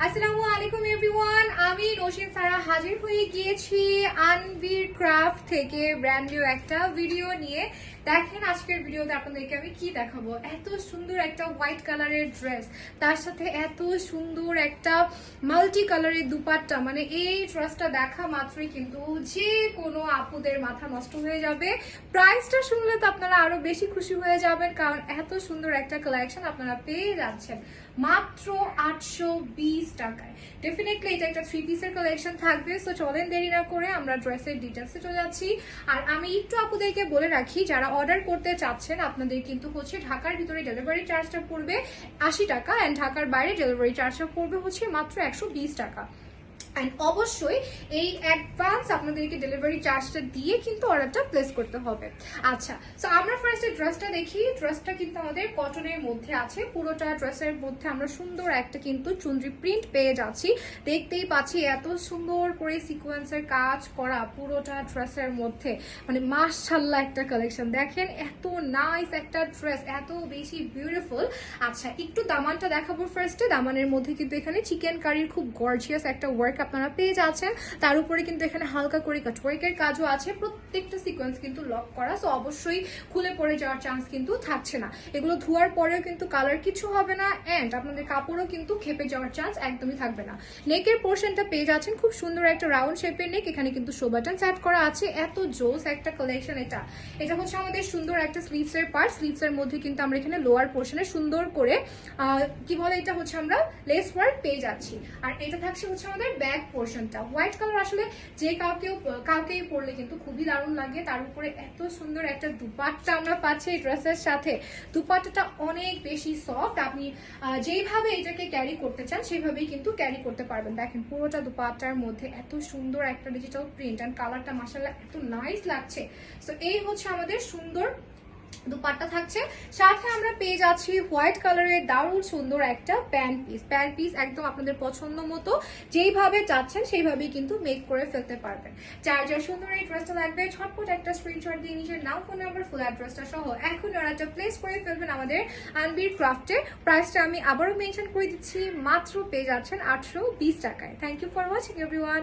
আসসালামু আলাইকুম এভরিওয়ান আমি রশিদ সারা হাজির হয়ে গিয়েছি আনবির ক্রাফট থেকে ব্র্যান্ড নিউ একটা ভিডিও নিয়ে। দেখেন আজকের ভিডিওতে আপনাদেরকে আমি কি দেখাবো? এত সুন্দর একটা হোয়াইট কালারের ড্রেস তার সাথে এত সুন্দর একটা মাল্টি কালারের দুপাট্টা। মানে এই ড্রেসটা দেখা মাত্রই কিন্তু যে কোনো আপুদের মাথা নষ্ট হয়ে যাবে। প্রাইসটা শুনলে তো আপনারা আরও বেশি খুশি হয়ে যাবেন, কারণ এত সুন্দর একটা কালেকশন আপনারা পেয়ে যাচ্ছেন মাত্র আটশো বিশ টাকায়। ডেফিনেটলি এটা একটা থ্রি পিসের কালেকশন থাকবে সো চলেন দেরি না করে আমরা ড্রেসের ডিটেলসে চলে যাচ্ছি। আর আমি একটু আপুদেরকে বলে রাখি, যারা অর্ডার করতে চাচ্ছেন, আপনাদের কিন্তু হচ্ছে ঢাকার ভিতরে ডেলিভারি চার্জটা পড়বে আশি টাকা অ্যান্ড ঢাকার বাইরে ডেলিভারি চার্জটা পড়বে হচ্ছে মাত্র একশো বিশ টাকা। অ্যান্ড অবশ্যই এই অ্যাডভান্স আপনাদেরকে ডেলিভারি চার্জটা দিয়ে কিন্তু অর্ডারটা প্লেস করতে হবে। আচ্ছা সো আমরা ফার্স্টে ড্রেসটা দেখি। ড্রেসটা কিন্তু আমাদের কটনের মধ্যে আছে। পুরোটা ড্রেসের মধ্যে আমরা সুন্দর একটা কিন্তু চুনরি প্রিন্ট পেয়ে যাচ্ছি। দেখতেই পাচ্ছি এত সুন্দর করে সিকোয়েন্সের কাজ করা পুরোটা ড্রেসের মধ্যে। মানে মাশাল্লাহ একটা কালেকশন দেখেন, এত নাইস একটা ড্রেস এত বেশি বিউটিফুল আচ্ছা একটু দামানটা দেখাবো ফার্স্টে দামানের মধ্যে কিন্তু এখানে চিকেন কারির খুব গর্জিয়াস একটা ওয়ার্ক আপনারা পেয়ে যাচ্ছেন। তার উপরে কিন্তু এখানে হালকা করে কাটওয়ার্কের কাজও আছে। প্রত্যেকটা সিকোয়েন্স কিন্তু লক করা সো অবশ্যই খুলে পড়ে যাওয়ার চান্স কিন্তু থাকছে না। এগুলো ধোয়ার পরেও কিন্তু কালার কিছু হবে না অ্যান্ড আপনাদের কাপড়ও কিন্তু খেপে যাওয়ার চান্স একদমই থাকবে না। নেকের পোর্শনটা পেয়ে যাচ্ছেন, খুব সুন্দর একটা রাউন্ড শেপের নেক এখানে কিন্তু শো সেট করা আছে। এত জোস একটা কালেকশন এটা। এটা হচ্ছে আমাদের সুন্দর একটা স্লিভস এর পার্ট স্লিভস এর মধ্যে কিন্তু আমরা এখানে লোয়ার পোর্শনে সুন্দর করে কি বলে এটা হচ্ছে আমরা? লেস ওয়ার্ক পেয়ে যাচ্ছি। আর এটা থাকছে হচ্ছে আমাদের ব্যাক পোর্শনটা হোয়াইট কালার আসলে যে কাউকেও, কাউকেই পরলে কিন্তু খুবই দারুণ লাগে। তার উপরে এত সুন্দর একটা দুপাট্টা আমরা পাচ্ছি এই ড্রেসের সাথে। দুপাট্টাটা অনেক বেশি সফট আপনি যেইভাবে এটাকে ক্যারি করতে চান সেইভাবেই কিন্তু ক্যারি করতে পারবেন। দেখেন, পুরোটা দুপাট্টার মধ্যে এত সুন্দর একটা ডিজিটাল প্রিন্ট অ্যান্ড কালারটা মাসাল্লাহ এত নাইস লাগছে। সো এই হচ্ছে আমাদের সুন্দর দুপাট্টা থাকছে। সাথে আমরা পেয়ে যাচ্ছি হোয়াইট কালারের দারুণ সুন্দর একটা প্যান্ট পিস। প্যান্ট পিস একদম আপনাদের পছন্দ মতো। যেইভাবে চাচ্ছেন, সেইভাবেই কিন্তু মেক করে ফেলতে পারবেন। যার যার সুন্দর এই ড্রেসটা লাগবে ছটপট একটা স্ক্রিনশট দিয়ে নিজের নাম ফোন নাম্বার ফুল অ্যাড্রেসটা সহ এখন একটা প্লেস করে ফেলবেন আমাদের আনবির ক্রাফটে। প্রাইসটা আমি আবারও মেনশন করে দিচ্ছি, মাত্র পেয়ে যাচ্ছেন আটশো বিশ টাকায়। Thank you for watching everyone